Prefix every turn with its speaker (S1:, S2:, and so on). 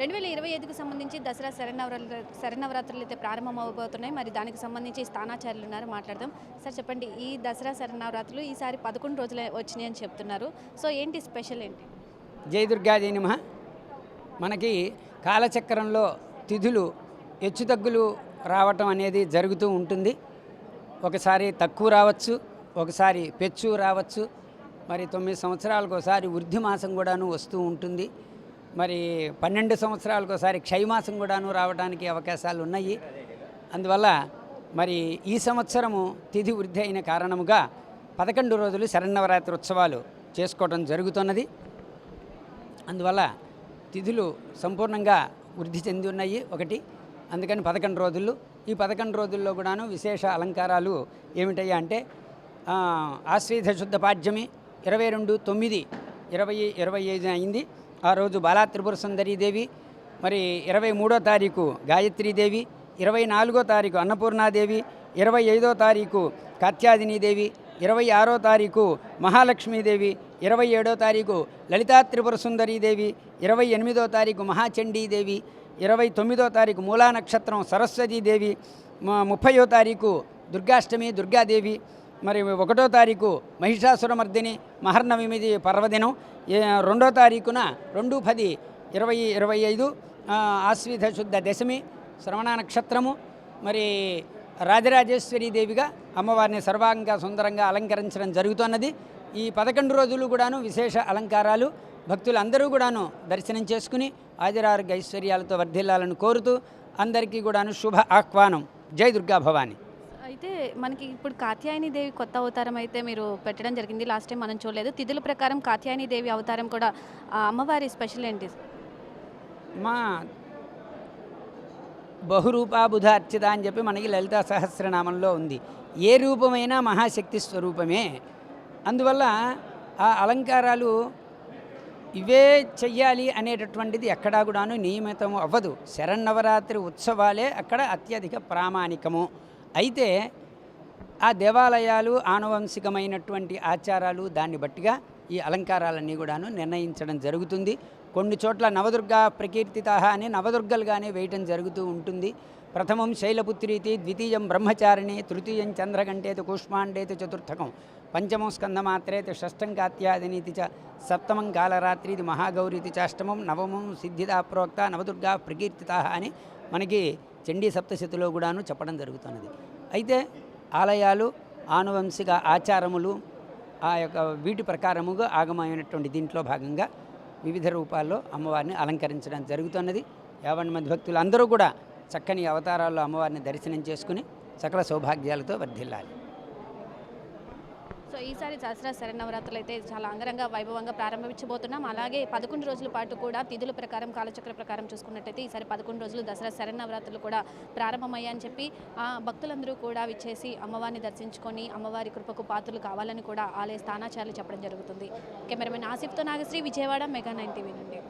S1: రెండు వేల ఇరవై ఐదుకు సంబంధించి దసరా శరణవరాత్రులు శరణవరాత్రులు అయితే ప్రారంభం అవబోతున్నాయి మరి దానికి సంబంధించి స్థానాచార్యులు ఉన్నారు. మాట్లాడదాం. సార్ చెప్పండి ఈ దసరా శరణవరాత్రులు ఈసారి పదకొండు రోజులు వచ్చినాయి అని చెప్తున్నారు. సో ఏంటి స్పెషల్ ఏంటి?
S2: జై దుర్గాజీ నమ. మనకి కాలచక్రంలో తిథులు హెచ్చుతగ్గులు రావటం అనేది జరుగుతూ ఉంటుంది. ఒకసారి తక్కువ రావచ్చు ఒకసారి పెచ్చు రావచ్చు. మరి తొమ్మిది సంవత్సరాలకు ఒకసారి వృద్ధి మాసం కూడాను వస్తూ ఉంటుంది. మరి పన్నెండు సంవత్సరాలకు ఒకసారి క్షయమాసం కూడాను రావడానికి అవకాశాలు ఉన్నాయి. అందువల్ల మరి ఈ సంవత్సరము తిథి వృద్ధి అయిన కారణముగా పదకొండు రోజులు శరన్నవరాత్రి ఉత్సవాలు చేసుకోవడం జరుగుతున్నది. అందువల్ల తిథులు సంపూర్ణంగా వృద్ధి చెంది ఉన్నాయి ఒకటి. అందుకని పదకొండు రోజులు. ఈ పదకొండు రోజుల్లో కూడాను విశేష అలంకారాలు ఏమిటయ్యా అంటే ఆశ్వేధ శుద్ధ పాడ్యమి ఇరవై రెండు తొమ్మిది ఇరవై ఇరవై ఐదు అయింది. ఆ రోజు బాలా త్రిపుర సుందరీదేవి మరి ఇరవై మూడో తారీఖు గాయత్రీదేవి ఇరవై నాలుగో తారీఖు అన్నపూర్ణాదేవి ఇరవై ఐదో తారీఖు కాత్యాదినీదేవి ఇరవై ఆరో తారీఖు మహాలక్ష్మీదేవి ఇరవై ఏడో తారీఖు లలితా త్రిపుర సుందరీదేవి ఇరవై ఎనిమిదో తారీఖు మహాచండీదేవి ఇరవై తొమ్మిదో తారీఖు మూలా నక్షత్రం సరస్వతీదేవి ముప్పయో తారీఖు దుర్గాష్టమి దుర్గాదేవి మరి ఒకటో తారీఖు మహిషాసురమర్దిని మహర్నవమిది పర్వదినం. రెండో తారీఖున రెండు పది ఇరవై ఇరవై ఐదు ఆశ్విధ శుద్ధ దశమి శ్రవణ నక్షత్రము. మరి రాజరాజేశ్వరి దేవిగా అమ్మవారిని సర్వాంగ సుందరంగా అలంకరించడం జరుగుతున్నది. ఈ పదకొండు రోజులు కూడాను విశేష అలంకారాలు భక్తులందరూ కూడాను దర్శనం చేసుకుని ఆదిరారోగ్య ఐశ్వర్యాలతో వర్ధిల్లాలని కోరుతూ అందరికీ కూడాను శుభ ఆహ్వానం. జై దుర్గా భవాని
S1: అయితే మనకి ఇప్పుడు కాత్యాయని దేవి కొత్త అవతారం అయితే మీరు పెట్టడం జరిగింది. లాస్ట్ టైం మనం చూడలేదు. తిథుల ప్రకారం కాత్యాయని దేవి అవతారం కూడా ఆ అమ్మవారి స్పెషల్ ఏంటి?
S2: మా బహురూపా అర్చిత అని చెప్పి మనకి లలిత సహస్రనామంలో ఉంది. ఏ రూపమైనా మహాశక్తి స్వరూపమే. అందువల్ల ఆ అలంకారాలు ఇవే చెయ్యాలి అనేటటువంటిది ఎక్కడా కూడాను నియమితం అవ్వదు. శరన్నవరాత్రి ఉత్సవాలే అక్కడ అత్యధిక ప్రామాణికము. అయితే ఆ దేవాలయాలు ఆనువంశికమైనటువంటి ఆచారాలు దాన్ని బట్టిగా ఈ అలంకారాలన్నీ కూడాను నిర్ణయించడం జరుగుతుంది. కొన్ని చోట్ల నవదుర్గా ప్రకీర్తిత అని నవదుర్గలుగానే వేయటం జరుగుతూ ఉంటుంది. ప్రథమం శైలపుత్రీతి ద్వితీయం బ్రహ్మచారిణి తృతీయం చంద్రగంటేతి కూష్మాండేతి చతుర్థకం పంచమం స్కందమాత్రేతి షష్టం కాత్యాదినీతి చ సప్తమం కాలరాత్రిది మహాగౌరీతి చాష్టమం నవమం సిద్ధిదా ప్రోక్త నవదుర్గా ప్రకీర్తిత అని మనకి చండీ సప్తశతిలో కూడాను చెప్పడం జరుగుతున్నది. అయితే ఆలయాలు ఆనువంశిక ఆచారములు ఆ యొక్క వీటి ప్రకారముగా ఆగమైనటువంటి దీంట్లో భాగంగా వివిధ రూపాల్లో అమ్మవారిని అలంకరించడం జరుగుతున్నది. యావన్ మంది భక్తులు అందరూ కూడా చక్కని అవతారాల్లో అమ్మవారిని దర్శనం చేసుకుని సకల సౌభాగ్యాలతో వర్ధిల్లాలి.
S1: సో ఈసారి దసరా శరణవరాత్రులు అయితే చాలా అంగరంగ వైభవంగా ప్రారంభించబోతున్నాం. అలాగే పదకొండు రోజుల పాటు కూడా తిథుల ప్రకారం కాలచక్ర ప్రకారం చూసుకున్నట్టయితే ఈసారి పదకొండు రోజులు దసరా శరణవరాత్రులు కూడా ప్రారంభమయ్యాయని చెప్పి ఆ భక్తులందరూ కూడా విచ్చేసి అమ్మవారిని దర్శించుకొని అమ్మవారి కృపకు పాత్రలు కావాలని కూడా ఆలయ స్థానాచార్యులు చెప్పడం జరుగుతుంది. Cameraman ఆసిఫ్తో Nagasri Vijayawada mega nine TV నుండి.